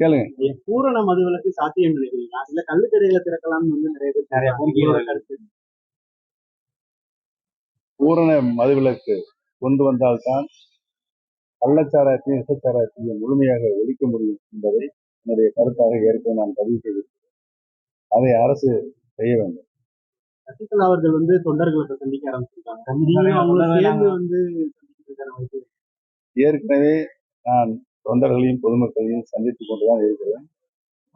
கேளுங்க. பூரண மதுவிலக்கு சாத்தியம் நினைக்கிறீங்களா இல்ல கள்ளுக்கடையில திறக்கலாம்னு வந்து நிறைய பேர் நிறைய கருத்து. பூரண மதுவிலக்கு கொண்டு வந்தால்தான் கள்ளச்சாராயத்தையும் விசச்சாராயத்தையும் முழுமையாக ஒழிக்க முடியும் என்பதை என்னுடைய கருத்தாக ஏற்கனவே நான் பதிவு செய்திருக்கிறேன். அதை அரசு செய்ய வேண்டும். சசிகலா அவர்கள் வந்து தொண்டர்களை சந்திக்க ஆரம்பிச்சிருக்காங்க. ஏற்கனவே நான் தொண்டர்களையும் பொதுமக்களையும் சந்தித்துக் கொண்டுதான் இருக்கிறேன்.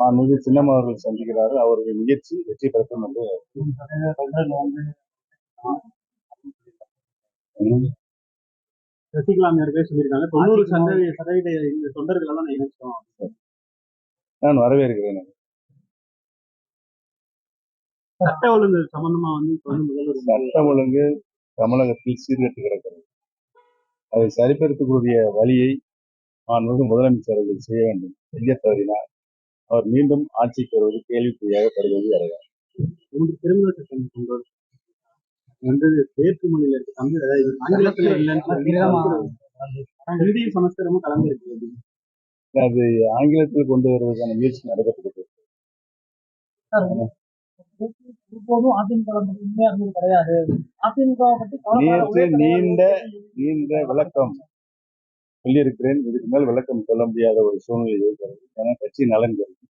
நான் மிக சின்னம்மா அவர்கள் சந்திக்கிறார்கள். அவருடைய முயற்சி வெற்றி பெறட்டும் என்று ம், சசிகலா நேரவே சொல்லியிருக்காங்க. தொண்ணூறு சதவீத சதவீத இந்த தொண்டர்கள் எல்லாம் நான் இணைச்சிட்டோம் நான் வரவேற்கிறேன். சட்ட ஒழுங்கு சம்பந்தமா வந்து முதல்வர் சட்டம் ஒழுங்கு தமிழகத்தில் சீர்கட்டு கிடக்கிறது. அதை சரிப்படுத்தக்கூடிய வழியை மாண்புமிகு முதலமைச்சர் அவர்கள் செய்ய வேண்டும். செய்ய தவறினார் அவர் மீண்டும் ஆட்சிக்கு வருவது கேள்விக்குறியாக படுவது அடையார் மூன்று திருமண சட்டம் கொண்டு வந்து வேற்று மொழியில இருக்கு தமிழ் அதாவது ஆங்கிலத்துல இல்லைன்னு சமஸ்கிரமும் கலந்து இருக்கு அது ஆங்கிலத்தில் கொண்டு வருவதற்கான முயற்சி நடைபெற்றது அதிமுக நேற்று நீண்ட நீண்ட விளக்கம். சொல்லியிருக்கிறேன். இதுக்கு மேல் விளக்கம் சொல்ல முடியாத ஒரு சூழ்நிலை இருக்கிறது ஏன்னா கட்சி நலன் கருதி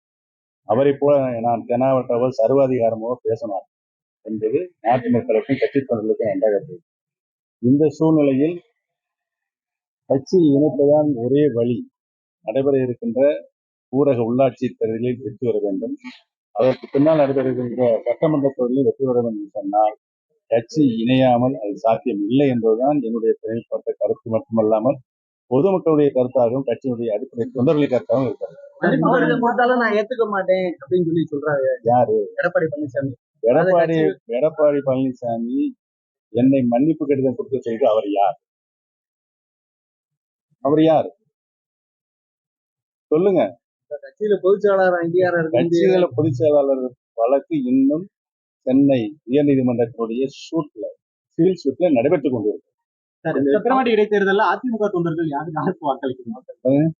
அவரை போல நான் தெனாவட்டவோ சர்வாதிகாரமோ பேசலாம் என்பது நாட்டு மக்களுக்கும் கட்சி தொண்டர்களுக்கும் நன்றாக இந்த சூழ்நிலையில் கட்சி இணைப்பதான் ஒரே வழி. நடைபெற இருக்கின்ற ஊரக உள்ளாட்சி தேர்தலில் வெற்றி பெற வேண்டும். அதற்கு பின்னால் நடைபெறுகின்ற சட்டமன்ற தேர்தலில் வெற்றி பெற வேண்டும் என்று சொன்னால் கட்சி இணையாமல் அது சாத்தியம் இல்லை என்பதுதான் என்னுடைய தனிப்பட்ட கருத்து மட்டுமல்லாமல் பொதுமக்களுடைய கருத்தாகவும் கட்சியினுடைய அடிப்படை தொண்டர்களுடைய கருத்தாகவும் நான் ஏத்துக்க மாட்டேன் அப்படின்னு சொல்லி சொல்றாரு. யாரு? எடப்பாடி பழனிசாமி. எடப்பாடி எடப்பாடி பழனிசாமி என்னை மன்னிப்பு கடிதம் கொடுக்க செய்து அவர் யார்? அவர் யார்? சொல்லுங்க. கட்சியில பொதுச்செயலாளர் அங்கீகாரம் இருக்கு. கட்சிகள பொதுச் செயலாளர் வழக்கு இன்னும் சென்னை உயர்நீதிமன்றத்தினுடைய சூட்ல சிவில் சூட்ல நடைபெற்றுக் கொண்டிருக்கு விக்கிரவாண்டி இடைத்தேர்தல்ல அதிமுக தொண்டர்கள் யாருக்கு யாருக்கு வாக்களிக்கணும்?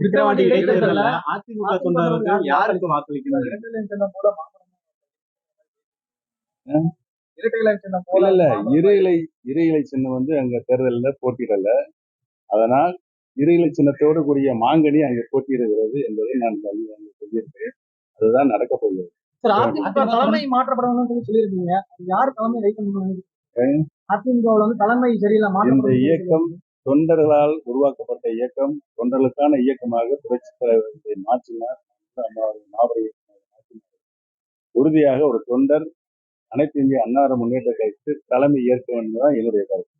விக்கிரவாண்டி இடைத்தேர்தல்ல அதிமுக தொண்டர்கள் யாருக்கு இல்ல இரு இலை இரு இலை சின்னம் வந்து அங்க தேர்தலில் போட்டியிடல. அதனால் இரு இலை சின்னத்தோடு கூடிய மாங்கனி அங்கே போட்டியிடுகிறது என்பதை நான் சொல்லி- அங்கே சொல்லியிருக்கிறேன். அதுதான் நடக்க போகிறது. தலைமை மாற்றப்படணும்னு சொல்லி சொல்லியிருக்கீங்க யார் தலைமை வைக்கணும் அதிமுகவுல வந்து தலைமை சரியில்லை இந்த இயக்கம் தொண்டர்களால் உருவாக்கப்பட்ட இயக்கம் தொண்டர்களுக்கான இயக்கமாக புரட்சி தலைவரை மாற்றினார். மாபெரும். உறுதியாக ஒரு தொண்டர் அனைத்து இந்திய அன்னார முன்னேற்ற கழகத்துக்கு தலைமை ஏற்க வேண்டும் தான் என்னுடைய கருத்து.